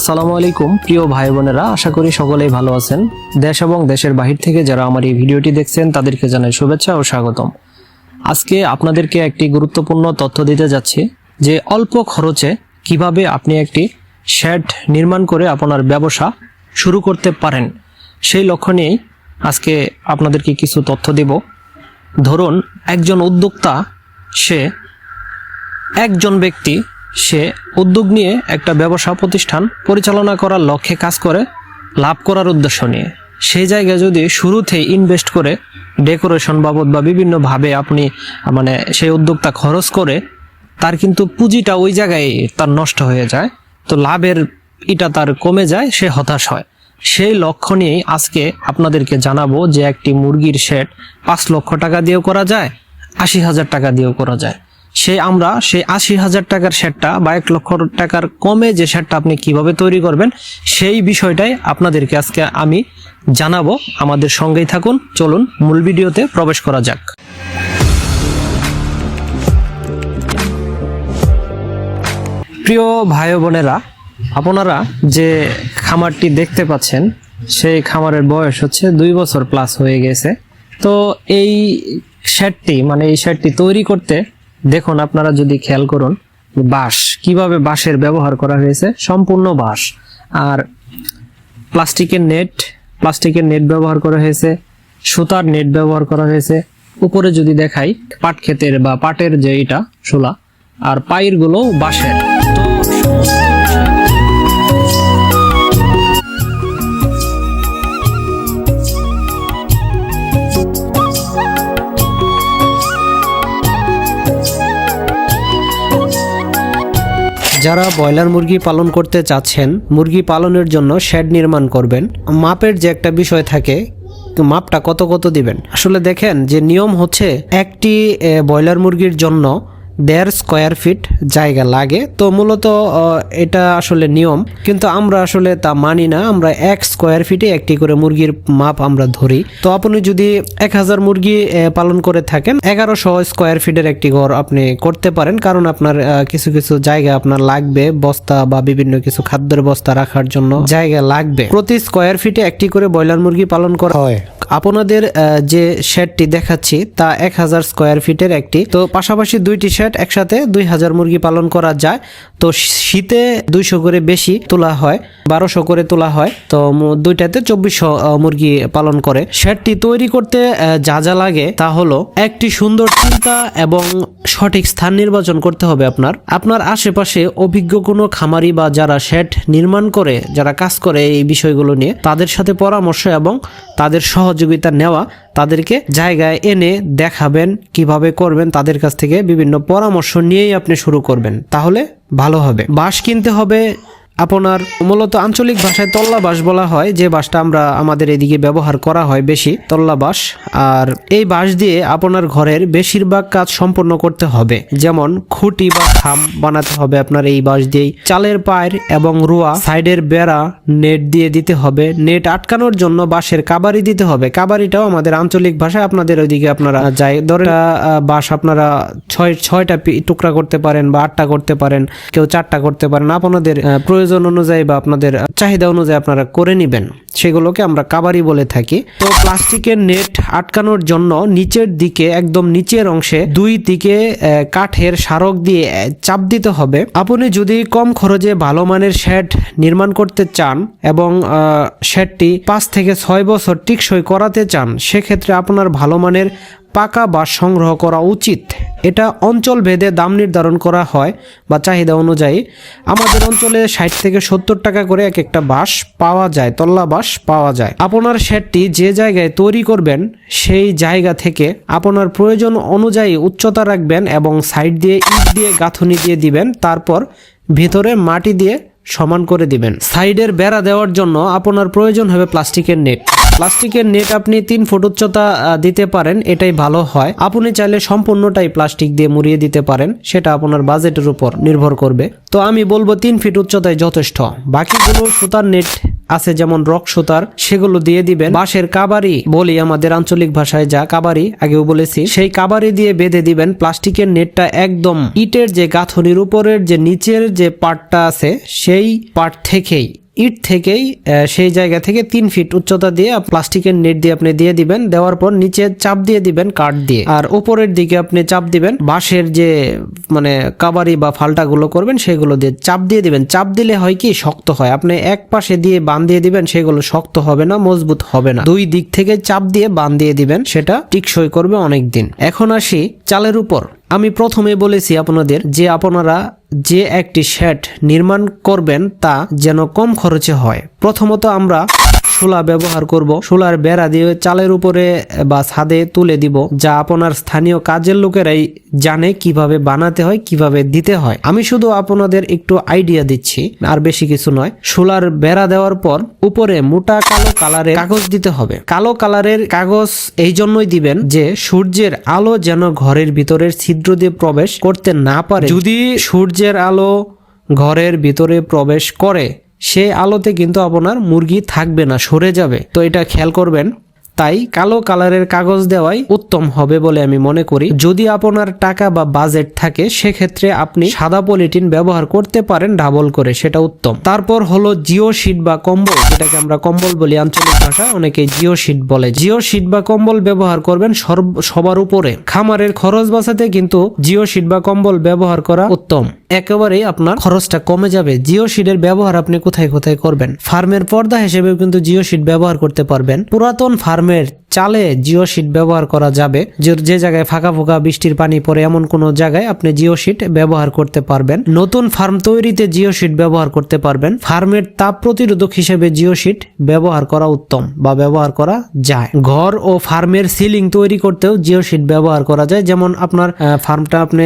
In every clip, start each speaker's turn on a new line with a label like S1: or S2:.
S1: আসসালামু আলাইকুম, প্রিয় ভাই বোনেরা, আশা করি সকলেই ভালো আছেন। দেশ এবং দেশের বাহির থেকে যারা আমার এই ভিডিওটি দেখছেন, তাদেরকে জানাই শুভেচ্ছা ও স্বাগতম। আজকে আপনাদেরকে একটি গুরুত্বপূর্ণ তথ্য দিতে যাচ্ছি, যে অল্প খরচে কীভাবে আপনি একটি শেড নির্মাণ করে আপনার ব্যবসা শুরু করতে পারেন, সেই লক্ষ্য নিয়েই আজকে আপনাদেরকে কিছু তথ্য দিব। ধরুন, একজন উদ্যোক্তা, সে একজন ব্যক্তি সে উদ্যোগ নিয়ে একটা ব্যবসা প্রতিষ্ঠান পরিচালনা করার লক্ষ্যে কাজ করে, লাভ করার উদ্দেশ্য নিয়ে। সেই জায়গায় যদি শুরুতেই ইনভেস্ট করে ডেকোরেশন বাবদ বা বিভিন্নভাবে আপনি মানে সেই উদ্যোক্তা খরচ করে, তার কিন্তু পুঁজিটা ওই জায়গায় তার নষ্ট হয়ে যায়, তো লাভের এটা তার কমে যায়, সে হতাশ হয়। সেই লক্ষ্য নিয়েই আজকে আপনাদেরকে জানাব যে একটি মুরগির শেড পাঁচ লক্ষ টাকা দিয়েও করা যায়, আশি হাজার টাকা দিয়েও করা যায়। সেই আমরা সেই আশি হাজার টাকার শেডটা বা এক লক্ষ টাকার কমে যে শেডটা আপনি কীভাবে তৈরি করবেন, সেই বিষয়টাই আপনাদেরকে আজকে আমি জানাব। আমাদের সঙ্গেই থাকুন, চলুন মূল ভিডিওতে প্রবেশ করা যাক। প্রিয় ভাই বোনেরা, আপনারা যে খামারটি দেখতে পাচ্ছেন, সেই খামারের বয়স হচ্ছে দুই বছর প্লাস হয়ে গেছে। তো এই শেডটি মানে এই শেডটি তৈরি করতে দেখুন, আপনারা যদি খেয়াল করুন, বাঁশ, কীভাবে বাঁশের ব্যবহার করা হয়েছে? সম্পূর্ণ বাঁশ। আর প্লাস্টিকের নেট প্লাস্টিকের নেট ব্যবহার করা হয়েছে, সুতার নেট ব্যবহার করা হয়েছে। উপরে যদি দেখাই, পাট ক্ষেতের বা পাটের যে এটা, শোলা, আর পায়েরগুলো বাঁশের। যারা ব্রয়লার মুরগি পালন করতে চাচ্ছেন মুরগি পালনের জন্য শেড নির্মাণ করবেন। মাপের যে একটা বিষয় থাকে, মাপটা কত কত দিবেন? আসলে দেখেন যে নিয়ম হচ্ছে একটি ব্রয়লার মুরগির জন্য দেড় স্কোয়ার ফিট জায়গা লাগে। তো মূলত এটা আসলে নিয়ম। কিন্তু আমরা আসলে তা মানি না। আমরা এক স্কোয়ার ফিটে একটি করে মুরগির মাপ আমরা ধরি। তো আপনি যদি এক হাজার মুরগি পালন করে থাকেন এগারোশো স্কোয়ার ফিটের একটি ঘর আপনি করতে পারেন। কারণ আপনার কিছু কিছু জায়গা আপনার লাগবে। বস্তা বা বিভিন্ন কিছু খাদ্যের বস্তা রাখার জন্য জায়গা লাগবে। প্রতি স্কোয়ার ফিটে একটি করে ব্রয়লার মুরগি পালন করা হয়। আপনাদের যে শেডটি দেখাচ্ছি তা এক হাজার স্কোয়ার ফিটের একটি। তো পাশাপাশি দুইটি শেড একসাথে দুই হাজার মুরগি পালন করা যায়। তো শীতে দুইশো করে বেশি তোলা হয়, বারোশো করে তোলা হয়। তো দুইটাতে চব্বিশশো মুরগি পালন করে। শেডটি তৈরি করতে যা যা লাগে তা হলো একটি সুন্দর চিন্তা এবং সঠিক স্থান নির্বাচন করতে হবে আপনার। আপনার আশেপাশে অভিজ্ঞ কোনো খামারি বা যারা শেড নির্মাণ করে, যারা কাজ করে এই বিষয়গুলো নিয়ে, তাদের সাথে পরামর্শ এবং তাদের সহযোগিতা নেওয়া তাদেরকে জায়গায় এনে দেখাবেন, কীভাবে করবেন, তাদের কাছ থেকে বিভিন্ন পরামর্শ নিয়েই আপনি শুরু করবেন। তাহলে ভালো হবে। বাঁশ কিনতে হবে আপনার মূলত আঞ্চলিক ভাষায় তল্লা বাঁশ বলা হয় যে বাঁশটা আমরা আমাদের এদিকে ব্যবহার করা হয় বেশি তল্লা বাঁশ আর এই বাঁশ দিয়ে আপনার ঘরের বেশিরভাগ কাজ সম্পন্ন করতে হবে। যেমন খুঁটি বা খাম বানাতে হবে আপনার এই বাঁশ দিয়েই। চালের পায়ের এবং রুয়া সাইডের বেড়া নেট দিয়ে দিতে হবে। নেট আটকানোর জন্য বাঁশের কাবারি দিতে হবে। কাবারিটাও আমাদের আঞ্চলিক ভাষায় আপনাদের ওইদিকে আপনারা যাই ধরে বাঁশ আপনারা ছয় ছয়টা টুকরা করতে পারেন বা আটটা করতে পারেন কেউ চারটা করতে পারেন। আপনাদের আহ, প্রয়োজন অনুযায়ী বা আপনাদের চাহিদা অনুযায়ী আপনারা করে নেবেন। সেগুলোকে আমরা কাবারি বলে থাকি। তো প্লাস্টিকের নেট আটকানোর জন্য নিচের দিকে, একদম নিচের অংশে, দুই দিকে কাঠের স্মারক দিয়ে চাপ দিতে হবে। আপনি যদি কম খরচে ভালো মানের শেড নির্মাণ করতে চান এবং শেডটি পাঁচ থেকে ছয় বছর টিকসই করাতে চান, সেক্ষেত্রে আপনার ভালো মানের পাকা বাঁশ সংগ্রহ করা উচিত। এটা অঞ্চল ভেদে দাম নির্ধারণ করা হয় বা চাহিদা অনুযায়ী। আমাদের অঞ্চলে ষাট থেকে সত্তর টাকা করে এক একটা বাঁশ পাওয়া যায়, তল্লা বাঁশ পাওয়া যায়। আপনার শেডটি যে জায়গায় তৈরি করবেন, সেই জায়গা থেকে আপনার প্রয়োজন অনুযায়ী উচ্চতা রাখবেন এবং সাইড দিয়ে ইট দিয়ে গাঁথনি দিয়ে দিবেন। তারপর ভিতরে মাটি দিয়ে সমান করে দিবেন। সাইডের বেড়া দেওয়ার জন্য আপনার প্রয়োজন হবে প্লাস্টিকের নেট। প্লাস্টিকের নেট আপনি তিন ফুট উচ্চতা দিতে পারেন, এটাই ভালো হয়। আপনি চাইলে সম্পূর্ণটাই প্লাস্টিক দিয়ে মুড়িয়ে দিতে পারেন, সেটা আপনার বাজেটের উপর নির্ভর করবে। তো আমি বলব তিন ফিট উচ্চতায় যথেষ্ট। বাকিগুলো সুতার নেট আছে যেমন রক সুতার, সেগুলো দিয়ে দিবেন। বাঁশের কাবারি বলি আমাদের আঞ্চলিক ভাষায় যা কাবারি, আগেও বলেছি। সেই কাবারি দিয়ে বেঁধে দিবেন প্লাস্টিকের নেটটা একদম ইটের যে গাঁথনির উপরের যে নিচের যে পার্টটা আছে, সেই পার্ট থেকেই। ইট থেকেই সেই জায়গা থেকে তিন ফিট উচ্চতা দিয়ে প্লাস্টিকের নেট দিয়ে আপনি দিয়ে দিবেন। দেওয়ার পর নিচে চাপ দিয়ে দিবেন, কাঠ দিয়ে। আর উপরের দিকে আপনি চাপ দিবেন। বাঁশের যে মানে কাবারি বা ফাল্টাগুলো করবেন, সেগুলো দিয়ে চাপ দিয়ে দিবেন। চাপ দিলে হয় কি? শক্ত হয়। আপনি এক পাশে দিয়ে বান দিয়ে দিবেন, সেগুলো শক্ত হবে না, মজবুত হবে না। দুই দিক থেকে চাপ দিয়ে বান দিয়ে দিবেন, সেটা টিকসই করবে অনেক দিন এখন আসি চালের উপর। আমি প্রথমে বলেছি আপনাদের যে আপনারা যে একটি শেড নির্মাণ করবেন তা যেন কম খরচে হয়। প্রথমত আমরা শোলা ব্যবহার করব। শোলার বেড়া দিয়ে চালের উপরে বা ছাদে তুলে দিব যা আপনার স্থানীয় কাজের লোকেরাই জানে কীভাবে বানাতে হয় কীভাবে দিতে হয়। আমি শুধু আপনাদের একটু আইডিয়া দিচ্ছি আর বেশি কিছু নয়। শোলার বেড়া দেওয়ার পর উপরে মোটা কালো কালারের কাগজ দিতে হবে। কালো কালারের কাগজ এই জন্যই দিবেন যে সূর্যের আলো যেন ঘরের ভিতরের ছিদ্র দিয়ে প্রবেশ করতে না পারে। যদি সূর্যের আলো ঘরের ভিতরে প্রবেশ করে সে আলোতে কিন্তু আপনার মুরগি থাকবে না, সরে যাবে। তো এটা খেয়াল করবেন, তাই কালো কালারের কাগজ দেওয়াই উত্তম হবে বলে আমি মনে করি। যদি আপনার টাকা বা বাজেট থাকে, সেক্ষেত্রে আপনি সাদা পলিটিন ব্যবহার করতে পারেন ডাবল করে, সেটা উত্তম। তারপর হলো জিও শিট বা কম্বল, যেটাকে আমরা কম্বল বলি আঞ্চলিক ভাষা অনেকে জিও শিট বলে। জিও শিট বা কম্বল ব্যবহার করবেন সর্ব- সবার উপরে। খামারের খরচ বাঁচাতে কিন্তু জিও শিট বা কম্বল ব্যবহার করা উত্তম। একেবারেই আপনার খরচটা কমে যাবে। জিও শিটের ব্যবহার আপনি কোথায় কোথায় করবেন? ফার্মের পর্দা হিসেবেও কিন্তু জিও শিট ব্যবহার করতে পারবেন। পুরাতন ফার্মের চালে জিও শিট ব্যবহার করা যাবে। যে জায়গায় ফাঁকা ফোঁকা বৃষ্টির পানি পড়ে এমন কোনো জায়গায় আপনি জিও শিট ব্যবহার করতে পারবেন। নতুন ফার্ম তৈরিতে জিও শিট ব্যবহার করতে পারবেন। ফার্মের তাপ প্রতিরোধক হিসেবে জিও শিট ব্যবহার করা উত্তম বা ব্যবহার করা যায়। ঘর ও ফার্মের সিলিং তৈরি করতেও জিও শিট ব্যবহার করা যায়। যেমন আপনার ফার্মটা আপনি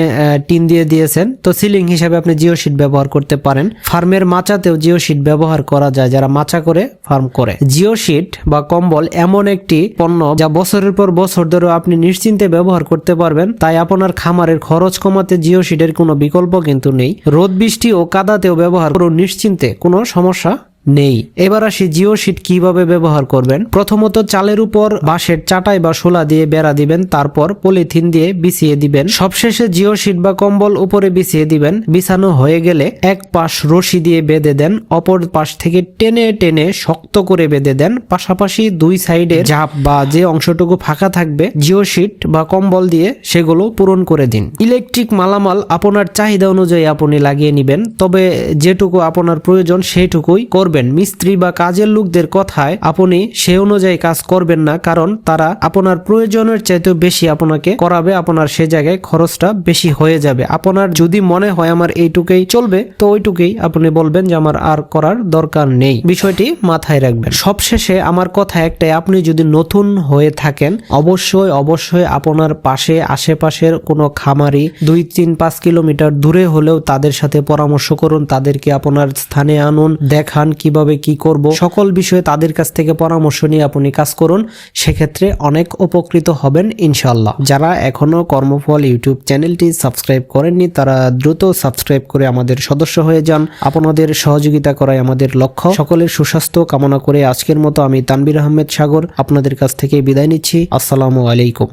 S1: টিন দিয়ে দিয়েছেন, তো সিলিং হিসাবে আপনি জিও শিট ব্যবহার করতে পারেন। ফার্মের মাচাতেও জিও শিট ব্যবহার করা যায়। যারা মাচা করে, ফার্ম করে। জিও শিট বা কম্বল এমন একটি পণ্য যা বছরের পর বছর ধরে আপনি নিশ্চিন্তে ব্যবহার করতে পারবেন, তাই আপনার খামারের খরচ কমাতে জিও শিটের কোনো বিকল্প কিন্তু নেই। রোদ, বৃষ্টি ও কাদাতেও ব্যবহার করুন নিশ্চিন্তে, কোনো সমস্যা নেই। এবার আসি জিও শিট কীভাবে ব্যবহার করবেন। প্রথমত চালের উপর বাঁশের চাটাই বা শোলা দিয়ে বেড়া দিবেন, তারপর পলিথিন দিয়ে বিছিয়ে দিবেন। সবশেষে জিও শিট বা কম্বল উপরে বিছিয়ে দিবেন। বিছানো হয়ে গেলে এক পাশ রশি দিয়ে বেঁধে দেন, অপর পাশ থেকে টেনে টেনে শক্ত করে বেঁধে দেন। পাশাপাশি দুই সাইডে ঝাপ বা যে অংশটুকু ফাঁকা থাকবে জিও শিট বা কম্বল দিয়ে সেগুলো পূরণ করে দিন। ইলেকট্রিক মালামাল আপনার চাহিদা অনুযায়ী আপনি লাগিয়ে নেবেন, তবে যেটুকু আপনার প্রয়োজন সেইটুকুই করবেন। মিস্ত্রি বা কাজের লোকদের কথায় আপনি সে অনুযায়ী কাজ করবেন না, কারণ তারা আপনার প্রয়োজনের চাইতে বেশি আপনাকে করাবে, আপনার সে জায়গায় খরচটা বেশি হয়ে যাবে। আপনার যদি মনে হয়, আমার এইটুকুই চলবে, তো ওইটুকুই আপনি বলবেন যে, আমার আর করার দরকার নেই। বিষয়টি মাথায় রাখবেন। সবশেষে আমার কথা একটাই, আপনি যদি নতুন হয়ে থাকেন, অবশ্যই অবশ্যই আপনার পাশে, আশেপাশের কোনো খামারি দুই, তিন, পাঁচ কিলোমিটার দূরে হলেও তাদের সাথে পরামর্শ করুন, তাদেরকে আপনার স্থানে আনুন, দেখান কীভাবে কি করব? সকল বিষয়ে তাদের কাছ থেকে পরামর্শ নিয়ে আপনি কাজ করুন। সেক্ষেত্রে অনেক উপকৃত হবেন ইনশাল্লাহ যারা এখনও কর্মফল ইউটিউব চ্যানেলটি সাবস্ক্রাইব করেননি, তারা দ্রুত সাবস্ক্রাইব করে আমাদের সদস্য হয়ে যান। আপনাদের সহযোগিতা করাই আমাদের লক্ষ্য। সকলের সুস্বাস্থ্য কামনা করে আজকের মতো আমি তানবির আহমেদ সাগর আপনাদের কাছ থেকে বিদায় নিচ্ছি। আসসালামু আলাইকুম।